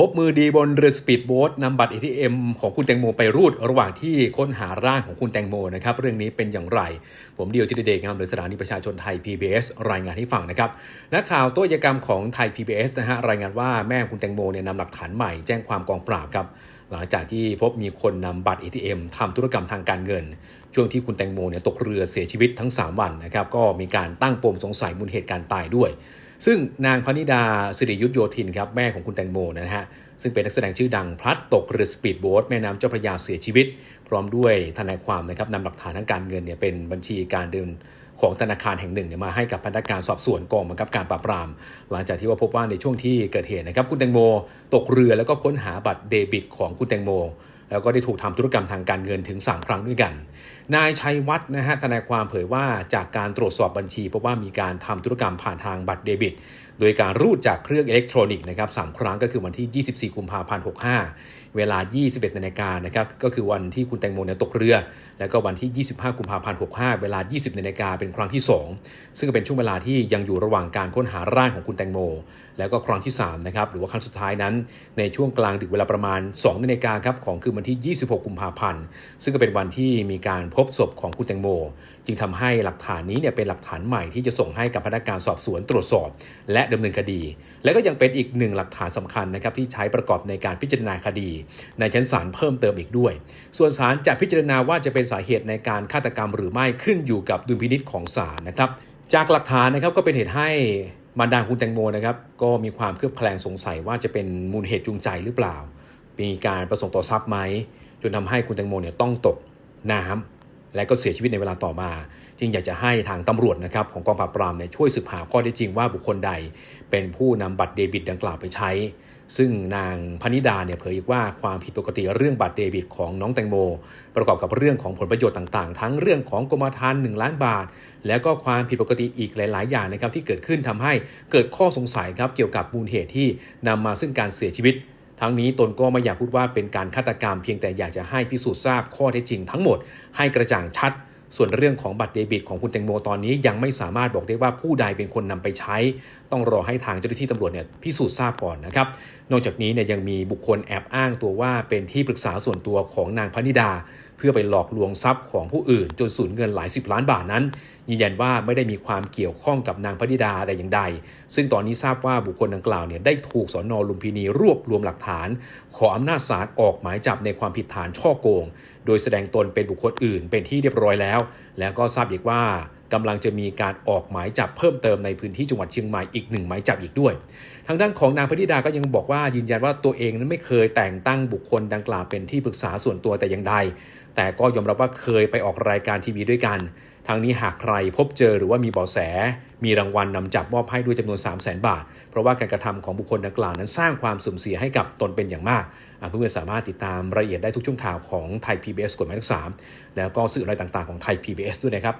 พบมือดีบนเรือสปีดโบ๊ทนำบัตร ATM ของคุณแตงโมไปรูด ระหว่างที่ค้นหาร่างของคุณแตงโมนะครับเรื่องนี้เป็นอย่างไร ผมเดียวที่เดกงามหรือสถานีประชาชนไทย PBS รายงานให้ฟังนะครับนักข่าวโต้ยกรรมของไทย PBS นะฮะรายงานว่าแม่คุณแตงโมเนี่ยนำหลักฐานใหม่แจ้งความกองปราบครับหลังจากที่พบมีคนนำบัตร ATM ทำธุรกรรมทางการเงิน ช่วงที่คุณแตงโมเนี่ยตกเรือเสียชีวิตทั้ง 3 วันนะครับก็มีการตั้งปมสงสัยมูลเหตุการตายด้วย ซึ่งนางพนิดาสิริยุทธโยธินครับแม่ของคุณแตงโมนะฮะซึ่งเป็นนักแสดงชื่อดังพลัดตกเรือสปีดโบ๊ทแม่น้ำเจ้าพระยาเสียชีวิต พร้อมด้วยทนายความนะครับนำหลักฐานทางการเงินเนี่ยเป็นบัญชีการเดินของธนาคารแห่งหนึ่งเนี่ยมาให้กับพนักงานสอบสวนกองบังคับการปราบปราม หลังจากที่ว่าพบว่าในช่วงที่เกิดเหตุนะครับคุณแตงโม ตกเรือแล้วก็ค้นหาบัตรเดบิตของคุณแตงโม แล้วก็ได้ถูกทำธุรกรรมทางการเงินถึง 3 ครั้งด้วยกัน นายชัยวัฒน์นะฮะทนายความเผยว่าจากการตรวจสอบบัญชีพบว่ามีการทำธุรกรรมผ่านทางบัตรเดบิต โดยการรูดจากเครื่องอิเล็กทรอนิกส์นะครับสครั้งก็คือวันที่ 24 กุมภาพันธ์ 65 เวลา 21นาฬิกานะครับก็คือวันที่คุณแตงโมเนี่ยตกเรือ แล้วก็วันที่ 25 กุมภาพันธ์ 65 เวลา 20นาฬิกาเป็นครั้งที่ 2 ซึ่งเป็นช่วงเวลาที่ยังอยู่ระหว่างการค้นหาร่างของคุณแตงโม แล้วก็ครั้งที่3นะครับหรือว่าครั้งสุดท้ายนั้น ในช่วงกลางดึกเวลาประมาณ2นาฬิกาครับของคืนวันที่ 26 กุมภาพันธ์ ซึ่งก็เป็นวันที่มีการพบศพของคุณแตงโม จึงทำให้หลักฐานนี้เนี่ยเป็นหลักฐานใหม่ที่จะส่งให้กับพนักงานสอบสวนตรวจสอบ และดำเนินคดี และก็ยังเป็นอีกหนึ่งหลักฐานสำคัญนะครับที่ใช้ประกอบในการพิจารณาคดี ในชั้นศาลเพิ่มเติมอีกด้วย ส่วนศาลจะพิจารณาว่าจะเป็นสาเหตุในการฆาตกรรมหรือไม่ขึ้นอยู่กับดุลพินิษของศาลนะครับ จากหลักฐานนะครับก็เป็นเหตุให้มารดาคุณแตงโมนะครับก็มีความเคลือบแคลงสงสัยว่าจะเป็นมูลเหตุจูงใจหรือเปล่า มีการประสงค์ต่อทรัพย์ไหมจนทำให้คุณแตงโมเนี่ยต้องตกน้ำและก็เสียชีวิตในเวลาต่อมา จึงอยากจะให้ทางตำรวจนะครับของกองปราบปรามเนี่ยช่วยสืบหาข้อเท็จจริงว่าบุคคลใด เป็นผู้นำบัตรเดบิตดังกล่าวไปใช้ ซึ่งนางพนิดาเนี่ยเผยอีกว่าความผิดปกติเรื่องบัตรเดบิตของน้องแตงโม ประกอบกับเรื่องของผลประโยชน์ต่างๆ ทั้งเรื่องของกรมธรรม์1ล้านบาท แล้วก็ความผิดปกติอีกหลาย ๆ อย่างนะครับที่เกิดขึ้นทำให้เกิดข้อสงสัยครับเกี่ยวกับมูลเหตุที่นำมาซึ่งการเสียชีวิต ทั้งนี้ตนก็ไม่อยากพูดว่าเป็นการฆาตกรรมเพียงแต่อยากจะให้พิสูจน์ทราบข้อเท็จจริงทั้งหมดให้กระจ่างชัด ส่วนเรื่องของบัตรเดบิตของคุณแตงโมตอนนี้ยังไม่สามารถบอกได้ว่าผู้ใดเป็นคนนำไปใช้ ต้องรอให้ทางเจ้าหน้าที่ตำรวจเนี่ยพิสูจน์ทราบก่อนนะครับ นอกจากนี้เนี่ยยังมีบุคคลแอบอ้างตัวว่าเป็นที่ปรึกษาส่วนตัวของนางพนิดาเพื่อไปหลอกลวงทรัพย์ของผู้อื่น จนสูญเงินหลายสิบล้านบาทนั้น ยืนยันว่าไม่ได้มีความเกี่ยวข้องกับนางพนิดาแต่อย่างใด ซึ่งตอนนี้ทราบว่าบุคคลดังกล่าวเนี่ยได้ถูกสอนอลุมพินีรวบรวมหลักฐาน ขออำนาจศาลออกหมายจับในความผิดฐานช่อโกง โดยแสดงตนเป็นบุคคลอื่นเป็นที่เรียบร้อยแล้ว แล้วก็ทราบอีกว่า กำลังจะมีการออกหมายจับเพิ่มเติมในพื้นที่จังหวัดเชียงใหม่อีกหนึ่งหมายจับอีกด้วย ทางด้านของนางพนิดาก็ยังบอกว่ายืนยันว่าตัวเองนั้นไม่เคยแต่งตั้งบุคคลดังกล่าวเป็นที่ปรึกษาส่วนตัวแต่อย่างใด แต่ก็ยอมรับว่าเคยไปออกรายการทีวีด้วยกัน ทางนี้หากใครพบเจอหรือว่ามีเบาะแส มีรางวัลนนำจับมอบให้ด้วยจำนวน 3 0 0 0 0 0 บาท เพราะว่าการกระทำของบุคคลดังกล่าวนั้นสร้างความสุ่มเสียให้กับตนเป็นอย่างมากเพื่อนๆสามารถติดตามรายละเอียดได้ทุกช่วงข่าวของไทย PBS กฎหมายเลข3แล้วก็สื่ออะไรต่างๆของไทย PBS ด้วยนะครับ